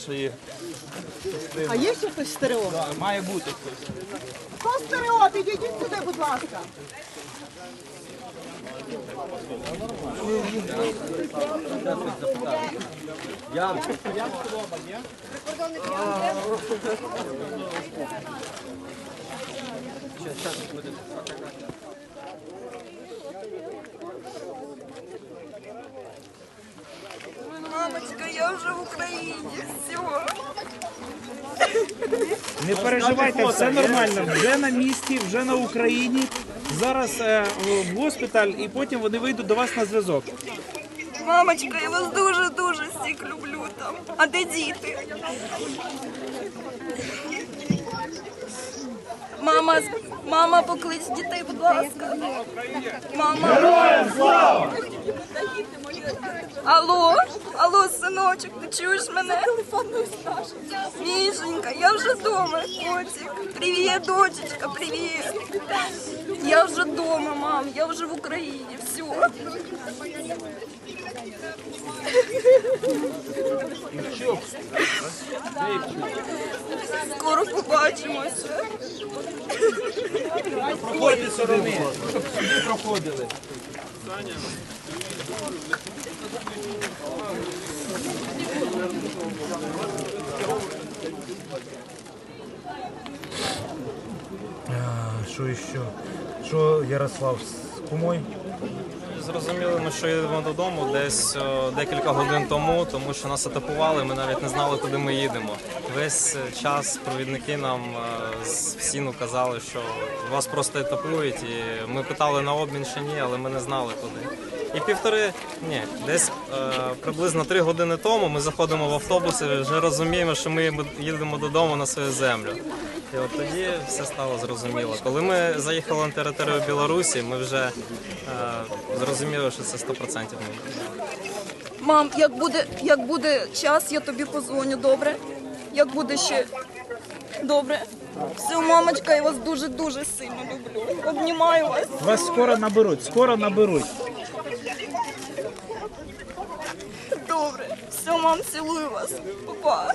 нашої А є ще хтось стерео? має бути хтось. Хто стерео? Підійдіть сюди, будь ласка. Я Мамочка, я вже в Україні. Все. Не переживайте, все нормально. Вже на місці, вже на Україні. Зараз е, в госпіталь і потім вони вийдуть до вас на зв'язок. Мамочка, я вас дуже-дуже всіх люблю там. А де діти? Мама, мама, поклич дітей, будь ласка. Мама. Героям слава! Алло, алло, синочок, ти чуєш мене? Мішенька, я вже вдома, котик. Привіт, дочечка, привіт. Я вже вдома, мам, я вже в Україні, все. Скоро побачимося. Проходьте сторони, щоб сюди проходили. Що ще? Що Ярослав кумою? Зрозуміли ми, що їдемо додому десь декілька годин тому, тому що нас атакували, ми навіть не знали, куди ми їдемо. Весь е, час провідники нам е, з ФСІНу казали, що вас просто етапують, і ми питали на обмін чи ні, але ми не знали куди. І півтори, ні, десь е, приблизно три години тому ми заходимо в автобус і вже розуміємо, що ми їдемо додому на свою землю. І от тоді все стало зрозуміло. Коли ми заїхали на територію Білорусі, ми вже е, зрозуміли, що це 100% ми. Мам, як буде, як буде час, я тобі позвоню, добре? Як буде ще добре? Все, мамочка, я вас дуже-дуже сильно люблю. Обнімаю вас. Вас скоро наберуть, скоро наберуть. Добре. Все, мам, цілую вас. Папа.